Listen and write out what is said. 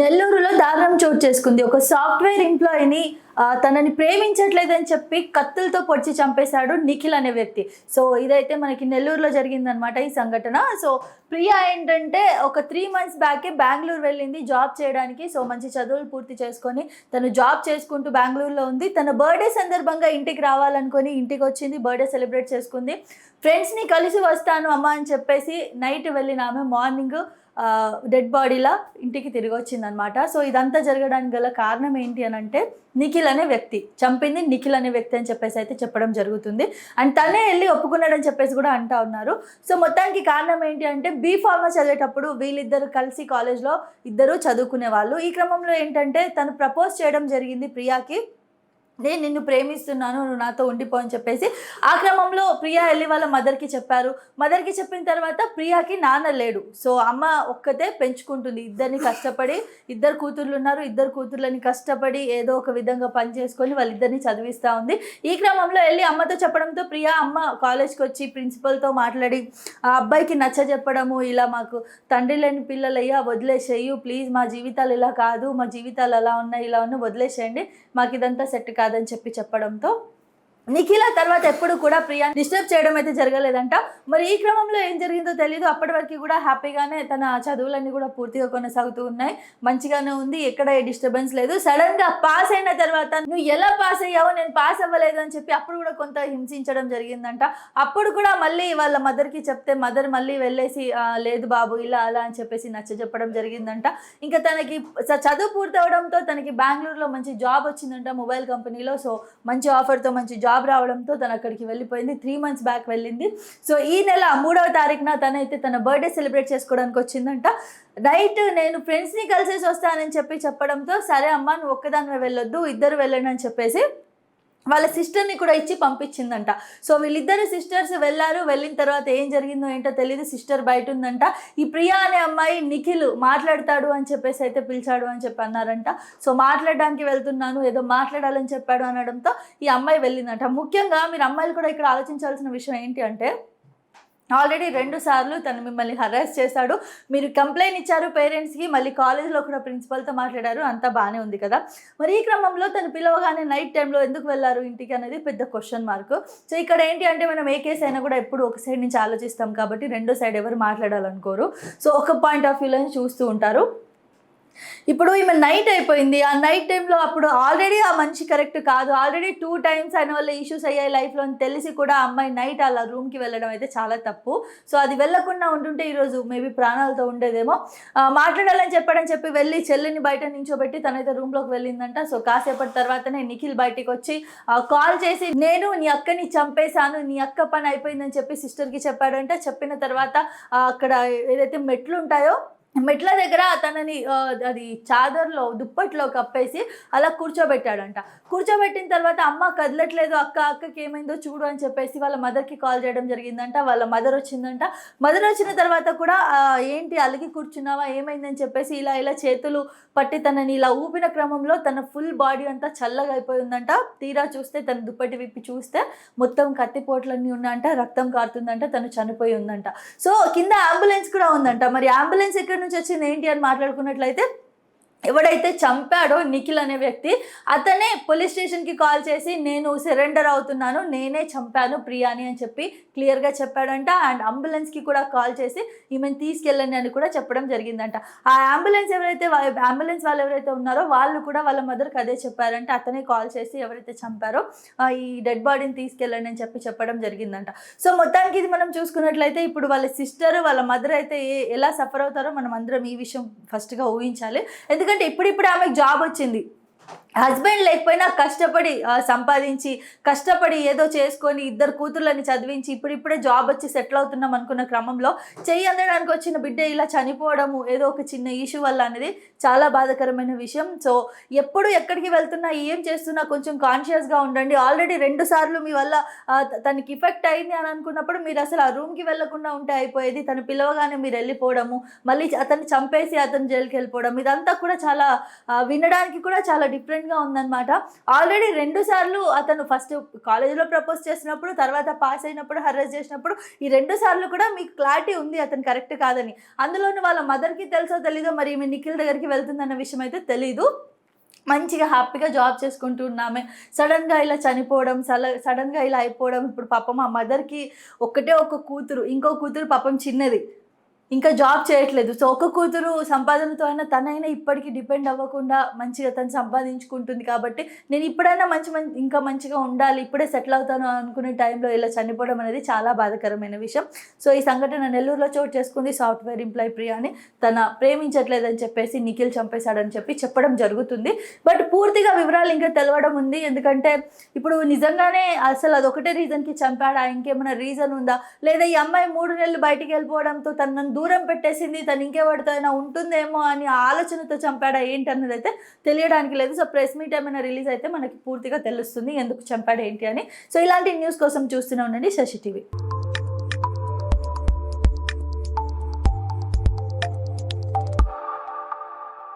నెల్లూరులో దారుణం చోటు చేసుకుంది. ఒక సాఫ్ట్వేర్ ఎంప్లాయీని తనని ప్రేమించట్లేదని చెప్పి కత్తులతో పొడిచి చంపేశాడు నిఖిల్ అనే వ్యక్తి. సో ఇదైతే మనకి నెల్లూరులో జరిగిందనమాట ఈ సంఘటన. సో ప్రియా ఏంటంటే ఒక త్రీ మంత్స్ బ్యాకే బెంగళూరు వెళ్ళింది జాబ్ చేయడానికి. సో మంచి చదువులు పూర్తి చేసుకొని తను జాబ్ చేసుకుంటూ బెంగళూరులో ఉంది. తన బర్త్డే సందర్భంగా ఇంటికి రావాలనుకొని ఇంటికి వచ్చింది బర్త్డే సెలబ్రేట్ చేసుకుంది. ఫ్రెండ్స్ని కలిసి వస్తాను అమ్మ అని చెప్పేసి నైట్ వెళ్ళిన ఆమె మార్నింగ్ డెడ్ బాడీలా ఇంటికి తిరిగి వచ్చిందనమాట సో ఇదంతా జరగడానికి గల కారణం ఏంటి అని అంటే నిఖిల్ అనే వ్యక్తి చంపింది నిఖిల్ అనే వ్యక్తి అని చెప్పేసి అయితే చెప్పడం జరుగుతుంది. అండ్ తనే వెళ్ళి ఒప్పుకున్నాడని చెప్పేసి కూడా అంటా ఉన్నారు. సో మొత్తానికి కారణం ఏంటి అంటే బీ ఫార్మా చదివేటప్పుడు వీళ్ళిద్దరు కలిసి కాలేజ్లో ఇద్దరు చదువుకునే వాళ్ళు ఈ క్రమంలో ఏంటంటే తను ప్రపోజ్ చేయడం జరిగింది ప్రియాకి. నేను నిన్ను ప్రేమిస్తున్నాను నువ్వు నాతో ఉండిపో అని చెప్పేసి ఆ క్రమంలో ప్రియా వెళ్ళి వాళ్ళ మదర్కి చెప్పారు. మదర్కి చెప్పిన తర్వాత ప్రియాకి నాన్న లేడు. సో అమ్మ ఒక్కతే పెంచుకుంటుంది. ఇద్దరిని కష్టపడి ఇద్దరు కూతుర్లు ఉన్నారు. ఇద్దరు కూతుర్లని కష్టపడి ఏదో ఒక విధంగా పని చేసుకొని వాళ్ళిద్దరిని చదివిస్తూ ఉంది. ఈ క్రమంలో వెళ్ళి అమ్మతో చెప్పడంతో ప్రియా అమ్మ కాలేజ్కి వచ్చి ప్రిన్సిపల్తో మాట్లాడి ఆ అబ్బాయికి నచ్చ చెప్పడము ఇలా మాకు తండ్రి లేని పిల్లలయ్యా వదిలేసేయు. ప్లీజ్ మా జీవితాలు ఇలా కాదు మా జీవితాలు అలా ఉన్నాయి ఇలా ఉన్నాయి వదిలేసేయండి. మాకు ఇదంతా సెట్ కాదు కాదని చెప్పి చెప్పడంతో నిఖిల తర్వాత ఎప్పుడు కూడా ప్రియా డిస్టర్బ్ చేయడం అయితే జరగలేదంట. మరి ఈ క్రమంలో ఏం జరిగిందో తెలియదు అప్పటి వరకు కూడా హ్యాపీగానే తన చదువులన్నీ కూడా పూర్తిగా కొనసాగుతూ ఉన్నాయి. మంచిగానే ఉంది. ఎక్కడ ఏ డిస్టర్బెన్స్ లేదు. సడన్గా పాస్ అయిన తర్వాత నువ్వు ఎలా పాస్ అయ్యావో నేను పాస్ అవ్వలేదు అని చెప్పి అప్పుడు కూడా కొంత హింసించడం జరిగిందంట. అప్పుడు కూడా మళ్ళీ వాళ్ళ మదర్కి చెప్తే మదర్ మళ్ళీ వెళ్ళేసి లేదు బాబు ఇలా అలా అని చెప్పేసి నచ్చ చెప్పడం జరిగిందంట. ఇంకా తనకి స- చదువు పూర్తి అవడంతో తనకి బెంగళూరులో మంచి జాబ్ వచ్చిందంట మొబైల్ కంపెనీలో సో మంచి ఆఫర్తో మంచి జాబ్ రావడంతో తను అక్కడికి వెళ్ళిపోయింది. త్రీ మంత్స్ బ్యాక్ వెళ్ళింది. సో ఈ నెల మూడవ తారీఖున తనైతే తన బర్త్డే సెలబ్రేట్ చేసుకోవడానికి వచ్చిందంట. నైట్ నేను ఫ్రెండ్స్ని కలిసేసి వస్తానని చెప్పి చెప్పడంతో సరే అమ్మ నువ్వు ఒక్కదానివే వెళ్ళొద్దు ఇద్దరు వెళ్ళండి అని చెప్పేసి వాళ్ళ సిస్టర్ని కూడా ఇచ్చి పంపించిందంట. సో వీళ్ళిద్దరు సిస్టర్స్ వెళ్ళారు వెళ్ళిన తర్వాత ఏం జరిగిందో ఏంటో తెలియదు సిస్టర్ బయట ఉందంట. ఈ ప్రియా అనే అమ్మాయి నిఖిల్ మాట్లాడతాడు అని చెప్పేసి అయితే పిలిచాడు అని చెప్పి అన్నారంట. సో మాట్లాడడానికి వెళ్తున్నాను ఏదో మాట్లాడాలని చెప్పాడు అనడంతో ఈ అమ్మాయి వెళ్ళిందంట. ముఖ్యంగా మీరు అమ్మాయిలు కూడా ఇక్కడ ఆలోచించాల్సిన విషయం ఏంటి అంటే ఆల్రెడీ రెండు సార్లు తను మిమ్మల్ని హరాస్ చేశాడు. మీరు కంప్లైంట్ ఇచ్చారు పేరెంట్స్కి మళ్ళీ కాలేజ్లో కూడా ప్రిన్సిపల్తో మాట్లాడారు. అంతా బాగానే ఉంది కదా. మరి ఈ క్రమంలో తను పిలవగానే నైట్ టైంలో ఎందుకు వెళ్ళారు ఇంటికి అనేది పెద్ద క్వశ్చన్ మార్క్ సో ఇక్కడ ఏంటి అంటే మనం ఏ కేసు అయినా కూడా ఎప్పుడు ఒక సైడ్ నుంచి ఆలోచిస్తాం కాబట్టి రెండో సైడ్ ఎవరు మాట్లాడాలనుకోరు. సో ఒక పాయింట్ ఆఫ్ వ్యూలో చూస్తూ ఉంటారు. ఇప్పుడు ఈమె నైట్ అయిపోయింది. ఆ నైట్ టైంలో అప్పుడు ఆల్రెడీ ఆ మనిషి కరెక్ట్ కాదు. ఆల్రెడీ టూ టైమ్స్ ఆయన వల్ల ఇష్యూస్ అయ్యాయి లైఫ్లో అని తెలిసి కూడా ఆ అమ్మాయి నైట్ అలా రూమ్కి వెళ్ళడం అయితే చాలా తప్పు. సో అది వెళ్ళకుండా ఉంటుంటే ఈరోజు మేబీ ప్రాణాలతో ఉండేదేమో. మాట్లాడాలని చెప్పాడని చెప్పి వెళ్ళి చెల్లిని బయట నించోబెట్టి తనైతే రూమ్లోకి వెళ్ళిందంట. సో కాసేపటి తర్వాతనే నిఖిల్ బయటికి వచ్చి కాల్ చేసి నేను నీ అక్కని చంపేశాను. నీ అక్క పని అయిపోయిందని చెప్పి సిస్టర్కి చెప్పాడంట. చెప్పిన తర్వాత అక్కడ ఏదైతే మెట్లు ఉంటాయో మెట్ల దగ్గర తనని అది చాదర్లో దుప్పట్లో కప్పేసి అలా కూర్చోబెట్టాడంట. కూర్చోబెట్టిన తర్వాత అమ్మ కదలట్లేదు అక్క అక్కకి ఏమైందో చూడు అని చెప్పేసి వాళ్ళ మదర్కి కాల్ చేయడం జరిగిందంట. వాళ్ళ మదర్ వచ్చిందంట. మదర్ వచ్చిన తర్వాత కూడా ఏంటి అలిగి కూర్చున్నావా? ఏమైందని చెప్పేసి ఇలా ఇలా చేతులు పట్టి తనని ఇలా ఊపిన క్రమంలో తన ఫుల్ బాడీ అంతా చల్లగా అయిపోయిందంట తీరా చూస్తే తన దుప్పటి విప్పి చూస్తే మొత్తం కత్తిపోట్లన్నీ ఉన్నాయంట. రక్తం కారుతుందంట. తను చనిపోయి ఉందంట. సో కింద అంబులెన్స్ కూడా ఉందంట. మరి అంబులెన్స్ ఎక్కడ నుంచి వచ్చింది ఏంటి అని మాట్లాడుకున్నట్లయితే ఎవడైతే చంపాడో నిఖిల్ అనే వ్యక్తి అతనే పోలీస్ స్టేషన్కి కాల్ చేసి నేను సరెండర్ అవుతున్నాను నేనే చంపాను ప్రియాని అని చెప్పి క్లియర్గా చెప్పాడంట. అండ్ అంబులెన్స్కి కూడా కాల్ చేసి ఈమెను తీసుకెళ్ళండి అని కూడా చెప్పడం జరిగిందంట. ఆ అంబులెన్స్ ఎవరైతే అంబులెన్స్ వాళ్ళు ఎవరైతే ఉన్నారో వాళ్ళు కూడా వాళ్ళ మదర్కి అదే చెప్పారంట. అతనే కాల్ చేసి ఎవరైతే చంపారో ఈ డెడ్ బాడీని తీసుకెళ్ళండి అని చెప్పి చెప్పడం జరిగిందంట. సో మొత్తానికి ఇది మనం చూసుకున్నట్లయితే ఇప్పుడు వాళ్ళ సిస్టర్ వాళ్ళ మదర్ అయితే ఏ- ఎలా సఫర్ అవుతారో మనం అందరం ఈ విషయం ఫస్ట్గా ఊహించాలి. ఎందుకంటే ఇప్పుడిప్పుడు ఆమెకు జాబ్ వచ్చింది. హస్బెండ్ లేకపోయినా కష్టపడి సంపాదించి కష్టపడి ఏదో చేసుకొని ఇద్దరు కూతుర్లని చదివించి ఇప్పుడిప్పుడే జాబ్ వచ్చి సెటిల్ అవుతున్నాం అనుకున్న క్రమంలో చెయ్యి అందడానికి వచ్చిన బిడ్డ ఇలా చనిపోవడము ఏదో ఒక చిన్న ఇష్యూ వల్ల అనేది చాలా బాధాకరమైన విషయం. సో ఎప్పుడు ఎక్కడికి వెళ్తున్నా ఏం చేస్తున్నా కొంచెం కాన్షియస్గా ఉండండి. ఆల్రెడీ రెండు సార్లు మీ వల్ల తనకి ఇఫెక్ట్ అయింది అని అనుకున్నప్పుడు మీరు అసలు ఆ రూమ్కి వెళ్ళకుండా ఉంటే అయిపోయేది. తను పిలవగానే మీరు వెళ్ళిపోవడము మళ్ళీ అతన్ని చంపేసి అతను జైలుకి వెళ్ళిపోవడం ఇదంతా కూడా చాలా వినడానికి కూడా చాలా డిఫరెంట్ డిఫరెంట్గా ఉందన్నమాట. ఆల్రెడీ రెండు సార్లు అతను ఫస్ట్ కాలేజీలో ప్రపోజ్ చేసినప్పుడు తర్వాత పాస్ అయినప్పుడు హర్రెస్ చేసినప్పుడు ఈ రెండు సార్లు కూడా మీకు క్లారిటీ ఉంది అతను కరెక్ట్ కాదని. అందులోని వాళ్ళ మదర్కి తెలుసో తెలీదో మరి ఈమె నిఖిల్ దగ్గరికి వెళ్తుందన్న విషయం అయితే తెలీదు. మంచిగా హ్యాపీగా జాబ్ చేసుకుంటున్నామే సడన్గా ఇలా చనిపోవడం సల సడన్గా ఇలా అయిపోవడం ఇప్పుడు పాపం మా మదర్కి ఒక్కటే ఒక కూతురు ఇంకో కూతురు పాపం చిన్నది. ఇంకా జాబ్ చేయట్లేదు. సో ఒక కూతురు సంపాదనతో అయినా తనైనా ఇప్పటికీ డిపెండ్ అవ్వకుండా మంచిగా తను సంపాదించుకుంటుంది కాబట్టి నేను ఇప్పుడైనా మంచి మంచి ఇంకా మంచిగా ఉండాలి ఇప్పుడే సెటిల్ అవుతాను అనుకునే టైంలో ఇలా చనిపోవడం అనేది చాలా బాధాకరమైన విషయం. సో ఈ సంఘటన నెల్లూరులో చోటు చేసుకుంది సాఫ్ట్వేర్ ఎంప్లాయ్ ప్రియాని. తన ప్రేమించట్లేదని చెప్పేసి నిఖిల్ చంపేశాడని చెప్పి చెప్పడం జరుగుతుంది. బట్ పూర్తిగా వివరాలు ఇంకా తెలవడం ఉంది. ఎందుకంటే ఇప్పుడు నిజంగానే అసలు అదొకటే రీజన్కి చంపాడా? ఇంకేమైనా రీజన్ ఉందా? లేదా ఈ అమ్మాయి మూడు నెలలు బయటికి వెళ్ళిపోవడంతో తనను దూరం పెట్టేసింది తను ఇంకెవరితో అయినా ఉంటుందేమో అని ఆలోచనతో చంపాడా ఏంటి అన్నది అయితే తెలియడానికి లేదు. సో ప్రెస్ మీట్ ఏమైనా రిలీజ్ అయితే మనకి పూర్తిగా తెలుస్తుంది ఎందుకు చంపాడు ఏంటి అని. సో ఇలాంటి న్యూస్ కోసం చూస్తూనే ఉండండి శశి టీవీ.